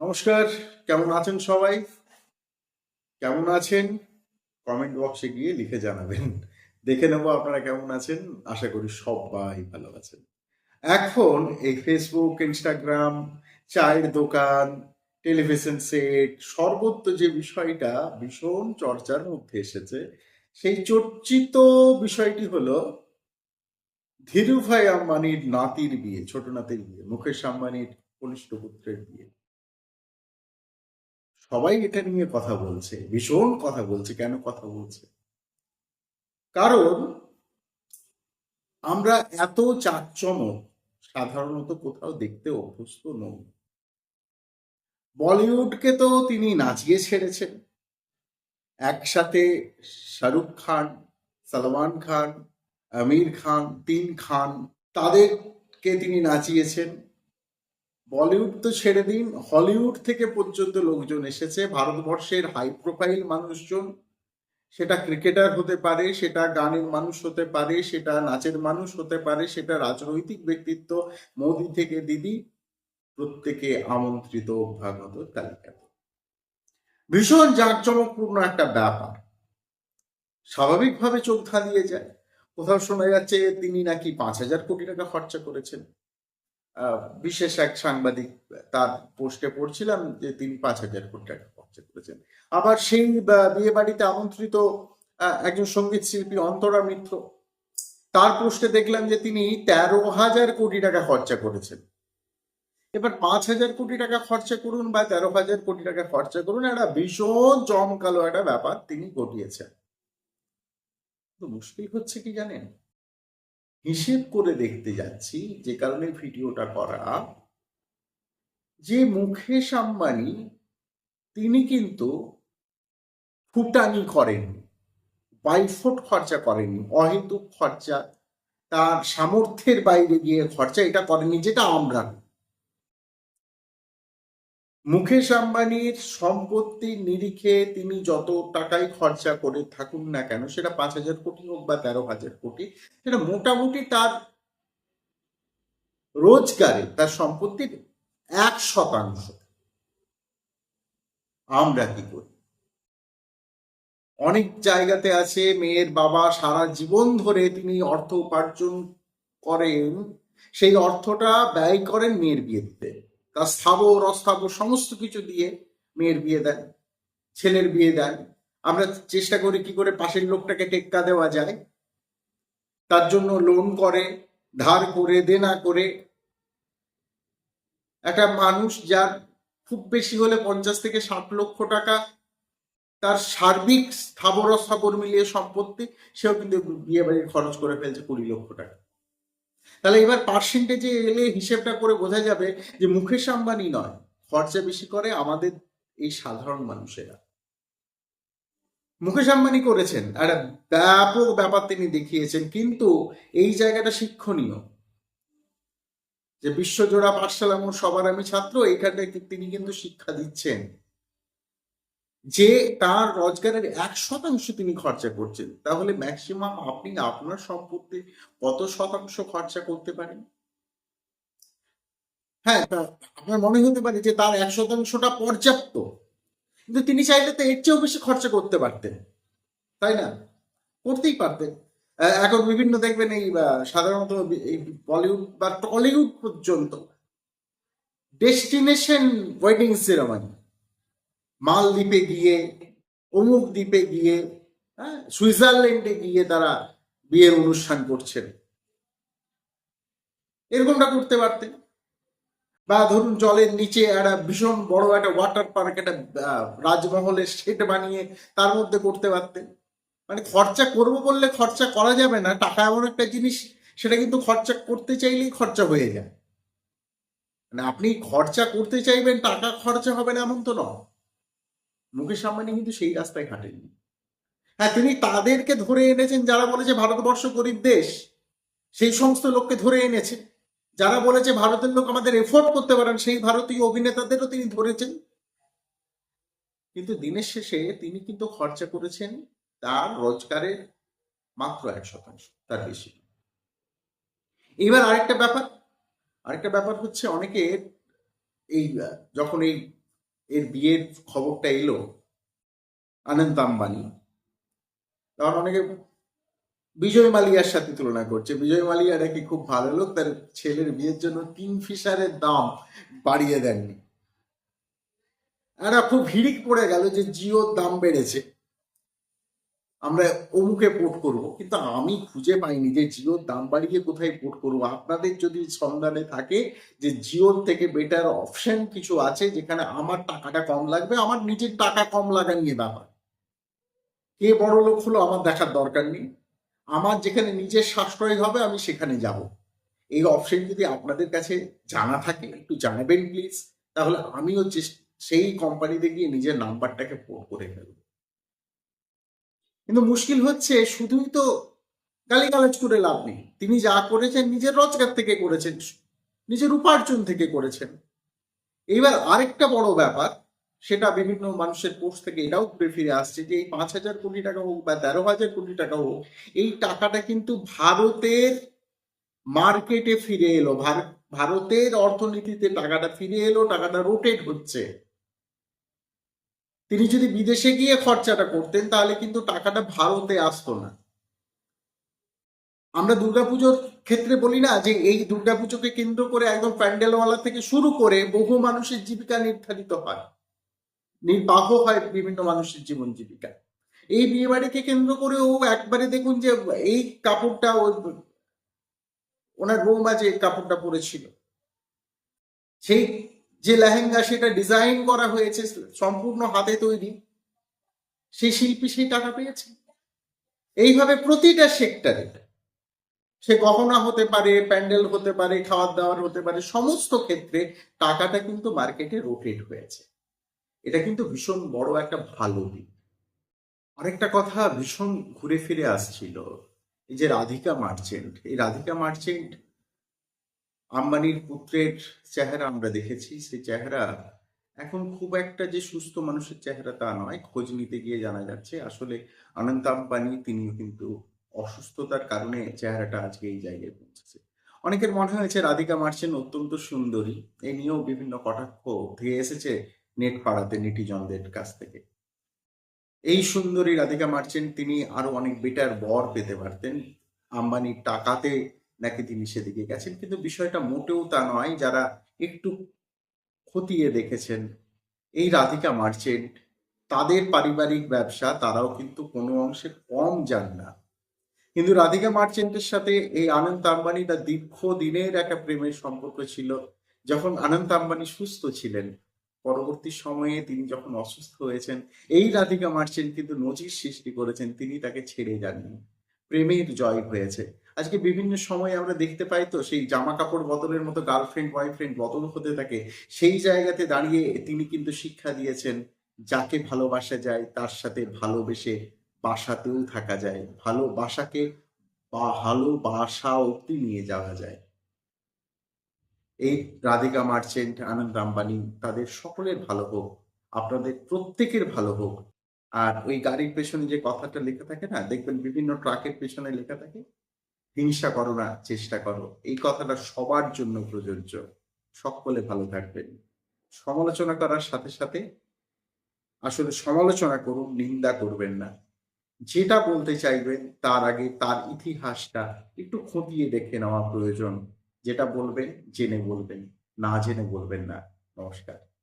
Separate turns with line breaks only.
নমস্কার, কেমন আছেন সবাই? কেমন আছেন? কমেন্ট বক্সে গিয়ে লিখে জানাবেন। দেখে নেব আপনারা কেমন আছেন। আশা করি সবাই ভালো আছেন। এখন এই ফেসবুক ইনস্টাগ্রাম চায়ের দোকান টেলিভিশন সেট সর্বত্র যে বিষয়টা ভীষণ চর্চার মধ্যে এসেছে, সেই চর্চিত বিষয়টি হলো ধীরুভাই আম্বানির নাতির বিয়ে, ছোট নাতির বিয়ে, মুকেশ আম্বানির কনিষ্ঠ পুত্রের বিয়ে। সবাই এটা নিয়ে কথা বলছে, ভীষণ কথা বলছে, কেন কথা বলছে? কারণ আমরা এত চাকচমক সাধারণত কোথাও দেখতে অভ্যস্ত নই। বলিউডকে তো তিনি নাচিয়ে ছেড়েছেন। একসাথে শাহরুখ খান, সালমান খান, আমির খান, তিন খান, তাদেরকে তিনি নাচিয়েছেন। বলিউড তো ছেড়ে দিন, হলিউড থেকে পর্যন্ত লোকজন এসেছে, ভারতবর্ষের হাই প্রোফাইল মানুষজন। সেটা ক্রিকেটার হতে পারে, সেটা গানের মানুষ হতে পারে, সেটা নাচের মানুষ হতে পারে, সেটা রাজনৈতিক ব্যক্তিত্ব, মোদি থেকে দিদি, প্রত্যেকে আমন্ত্রিত অভ্যাগত তালিকাতে ভীষণ জাঁকজমকপূর্ণ একটা ব্যাপার। স্বাভাবিকভাবে চোখ ধাঁধিয়ে যায়। কোথাও শোনা যাচ্ছে তিনি নাকি পাঁচ হাজার কোটি টাকা খরচা করেছেন। বিশেষ এক সাংবাদিক তার পোস্টে পড়ছিলাম যে তিনি পাঁচ হাজার কোটি টাকা খরচা করেছেন। আবার সেই বিয়ে বাড়িতে আমন্ত্রিত একজন সংগীত শিল্পী অন্তরা মিত্র, তার পোস্টে দেখলাম যে তিনি তেরো হাজার কোটি টাকা খরচা করেছেন। এবার পাঁচ হাজার কোটি টাকা খরচা করুন বা তেরো হাজার কোটি টাকা খরচা করুন একটা ভীষণ জমকালো একটা ব্যাপার তিনি ঘটিয়েছেন। মুশকিল হচ্ছে কি জানেন? হিসেব করে দেখতে যাচ্ছি, যে কারণে ভিডিওটা করা যে মুকেশ আম্বানি, তিনি কিন্তু ফুটানি করেন বাইফোট খরচা করেননি, অহেতুক খরচা, তার সামর্থ্যের বাইরে গিয়ে খরচা এটা করেনি যেটা আমরা। মুকেশ আম্বানির সম্পত্তির নিরিখে তিনি যত টাকাই খরচা করে থাকুন না কেন, সেটা পাঁচ হাজার কোটি হোক বা তেরো হাজার কোটি, সেটা মোটামুটি তার রোজগারে তার সম্পত্তির এক শতাংশ। আমরা কি করি? অনেক জায়গাতে আছে মেয়ের বাবা সারা জীবন ধরে তিনি অর্থ উপার্জন করেন, সেই অর্থটা ব্যয় করেন মেয়ের বিয়ে দিতে তার স্থাবর, অস্থাবর সমস্ত কিছু দিয়ে মেয়ের বিয়ে দেন ছেলের বিয়ে দেন আমরা চেষ্টা করি কি করে পাশের লোকটাকে টেক্কা দেওয়া যায়। তার জন্য লোন করে, ধার করে, দেনা করে। একটা মানুষ যার খুব বেশি হলে পঞ্চাশ থেকে ষাট লক্ষ টাকা তার সার্বিক স্থাবর স্থাবর মিলিয়ে সম্পত্তি, সেও কিন্তু বিয়ে বাড়ির খরচ করে ফেলছে কুড়ি লক্ষ টাকা। তাহলে এবার পার্সেন্টেজে এলে হিসেবটা করে বোঝা যাবে যে মুকেশ আম্বানি নয়। খরচা বেশি করে আমাদের এই সাধারণ মানুষেরা। মুকেশ আম্বানি করেছেন। একটা ব্যাপক ব্যাপার তিনি দেখিয়েছেন, কিন্তু এই জায়গাটা শিক্ষণীয়। যে বিশ্বজোড়া পাঠশালা সবার আমি ছাত্র এইখানে তিনি কিন্তু শিক্ষা দিচ্ছেন। যে তার রোজগারের এক শতাংশ তিনি খরচা করছেন, তাহলে ম্যাক্সিমাম আপনি আপনার সম্পত্তি কত শতাংশ খরচা করতে পারেন? হ্যাঁ আপনার মনে হতে পারে যে তার এক শতাংশটা পর্যাপ্ত, কিন্তু তিনি চাইলে তো এর চেয়েও বেশি খরচা করতে পারতেন, তাই না? করতেই পারতেন। এখন বিভিন্ন দেখবেন এই সাধারণত এই বলিউড বা টলিউড পর্যন্ত ডেস্টিনেশন ওয়েডিং সেরেমনি মালদ্বীপে গিয়ে, অমুক দ্বীপে গিয়ে হ্যাঁ সুইজারল্যান্ডে গিয়ে তারা বিয়ের অনুষ্ঠান করছেন। এরকমটা করতে পারতেন। বা ধরুন জলের নিচে একটা ভীষণ বড় একটা ওয়াটার পার্ক একটা রাজমহলের সেট বানিয়ে তার মধ্যে করতে পারতেন। মানে খরচা করব বললে খরচা করা যাবে না, টাকা এমন একটা জিনিস, সেটা কিন্তু খরচা করতে চাইলেই খরচা হয়ে যায়। মানে আপনি খরচা করতে চাইবেন, টাকা খরচা হবে না, এমন তো নয়। মুকেশ আম্বানি কিন্তু সেই রাস্তায় হাঁটেননি। হ্যাঁ তিনি তাদেরকে ধরে এনেছেন, যারা বলেছে ভারতবর্ষ গরিব দেশ, সেই সমস্ত লোককে ধরে এনেছে যারা বলেছে ভারতের লোক আমাদের এফোর্ড করতে পারেন সেই ভারতীয় অভিনেতাদেরও তিনি ধরেছেন। কিন্তু দিনের শেষে তিনি কিন্তু খরচা করেছেন তার রোজগারের মাত্র এক শতাংশ, তার বেশি। এবার আরেকটা ব্যাপার আরেকটা ব্যাপার হচ্ছে অনেকে এই যখন এই এর বিয়ের খবরটা এলো, আনন্দ আম্বানি। তখন অনেকে বিজয় মালিয়ার সাথে তুলনা করছে। বিজয় মালিয়া নাকি খুব ভালো লোক, তার ছেলের বিয়ের জন্য তিন ফিশারের দাম বাড়িয়ে দেননি। একটা খুব হিড়িক পড়ে গেল যে জিওর দাম বেড়েছে। আমরা অমুকে পোর্ট করব। কিন্তু আমি খুঁজে পাইনি যে জিওর দাম বাড়িয়ে কোথায় পোর্ট করব। আপনাদের যদি সন্ধানে থাকে যে জিওর থেকে বেটার অপশন কিছু আছে যেখানে আমার টাকাটা কম লাগবে, আমার নিজের টাকা কম লাগা নিয়ে ব্যাপার কে বড় লোক হলো আমার দেখার দরকার নেই। আমার যেখানে নিজের সাশ্রয় হবে, আমি সেখানে যাব। এই অপশন যদি আপনাদের কাছে জানা থাকে, একটু জানাবেন প্লিজ তাহলে আমিও সেই কোম্পানিতে গিয়ে নিজের নাম্বারটাকে পোর্ট করে ফেলব। কিন্তু মুশকিল হচ্ছে শুধুই তো গালিগালাজ করে লাভ নেই। তিনি যা করেছেন নিজের রোজগার থেকে করেছেন, নিজের উপার্জন থেকে করেছেন। এইবার আরেকটা বড় ব্যাপার, সেটা বিভিন্ন মানুষের পোস্ট থেকে এটাও ঘুরে ফিরে আসছে যে এই পাঁচ হাজার কোটি টাকা হোক বা তেরো হাজার কোটি টাকা হোক, এই টাকাটা কিন্তু ভারতের মার্কেটে ফিরে এলো। ভার- ভারতের অর্থনীতিতে টাকাটা ফিরে এলো, টাকাটা রোটেট হচ্ছে। তিনি যদি বিদেশে গিয়ে খরচাটা করতেন, তাহলে কিন্তু টাকাটা ভারতে আসতো না। আমরা দুর্গাপুজোর ক্ষেত্রে বলি না যে এই দুর্গাপুজোকে কেন্দ্র করে একদম প্যান্ডেলওয়ালা থেকে শুরু করে বহু মানুষের জীবিকা নির্ধারিত হয়। নির্বাহ হয় বিভিন্ন মানুষের জীবন জীবিকা। এই বিয়ে বাড়িকে কেন্দ্র করে ও একবারে দেখুন যে এই কাপড়টা ও ওনার বৌমা যে কাপড়টা পরেছিল, সেই যে লেহেঙ্গা সেটা ডিজাইন করা হয়েছে, সম্পূর্ণ হাতে তৈরি সেই শিল্পী সেই টাকা পেয়েছে। এইভাবে প্রতিটা সেক্টরে সে গহনা হতে পারে, প্যান্ডেল হতে পারে খাওয়ার দাওয়ার হতে পারে, সমস্ত ক্ষেত্রে টাকাটা কিন্তু মার্কেটে রোটেট হয়েছে। এটা কিন্তু ভীষণ বড় একটা ভালো দিক। আরেকটা কথা ভীষণ ঘুরে ফিরে আসছিল, এই যে রাধিকা মার্চেন্ট এই রাধিকা মার্চেন্ট আম্বানির পুত্রের চেহারা আমরা দেখেছি, সেই চেহারা এখন খুব একটা যে সুস্থ মানুষের চেহারা তা নয়। খোঁজ নিতে গিয়ে জানা যাচ্ছে, আসলে অনন্ত আম্বানি তিনিও কিন্তু অসুস্থতার কারণে চেহারাটা আজকে এই জায়গায় পৌঁছেছে। অনেকের মনে হয়েছে রাধিকা মার্চেন্ট অত্যন্ত সুন্দরী, এ নিয়েও বিভিন্ন কটাক্ষ ধেয়ে এসেছে নেট পাড়াতে নেটিজনদের কাছ থেকে। এই সুন্দরী রাধিকা মার্চেন্ট তিনি আরও অনেক বেটার বর পেতে পারতেন। আম্বানির টাকাতে নাকি তিনি সেদিকে গেছেন? কিন্তু বিষয়টা মোটেও তা নয়, যারা একটু খতিয়ে দেখেছেন। এই রাধিকা মার্চেন্ট, তাদের পারিবারিক ব্যবসা, তারাও কিন্তু কোনো অংশে কম যান না। কিন্তু রাধিকা মার্চেন্টের সাথে এই আনন্দ আম্বানি তার দীর্ঘ দিনের একটা প্রেমের সম্পর্ক ছিল। যখন আনন্দ আম্বানি সুস্থ ছিলেন, পরবর্তী সময়ে তিনি যখন অসুস্থ হয়েছেন, এই রাধিকা মার্চেন্ট কিন্তু নজির সৃষ্টি করেছেন, তিনি তাকে ছেড়ে যাননি। প্রেমের জয় হয়েছে। আজকে বিভিন্ন সময় আমরা দেখতে পাই তো, সেই জামা কাপড় বদলের মতো গার্লফ্রেন্ড বয়ফ্রেন্ড বদল হতে থাকে। সেই জায়গাতে দাঁড়িয়ে তিনি কিন্তু শিক্ষা দিয়েছেন, যাকে ভালোবাসা যায়, তার সাথে ভালোবেসে বাসাতেও থাকা যায়। ভালোবাসাকে ভালোবাসা অব্দি নিয়ে যাওয়া যায়। এই রাধিকা মার্চেন্ট, আনন্দ আম্বানি, তাদের সকলের ভালো হোক, আপনাদের প্রত্যেকের ভালো হোক আর ওই গাড়ির পেছনে যে কথাটা লেখা থাকে না, দেখবেন বিভিন্ন ট্রাকের পেছনে লেখা থাকে, হিংসা করো না, চেষ্টা করো। এই কথাটা সবার জন্য প্রযোজ্য। সকলে ভালো থাকবেন। সমালোচনা করার সাথে সাথে আসলে সমালোচনা করুন, নিন্দা করবেন না। যেটা বলতে চাইবেন, তার আগে তার ইতিহাসটা একটু খতিয়ে দেখে নেওয়া প্রয়োজন। যেটা বলবেন, জেনে বলবেন, না জেনে বলবেন না। নমস্কার।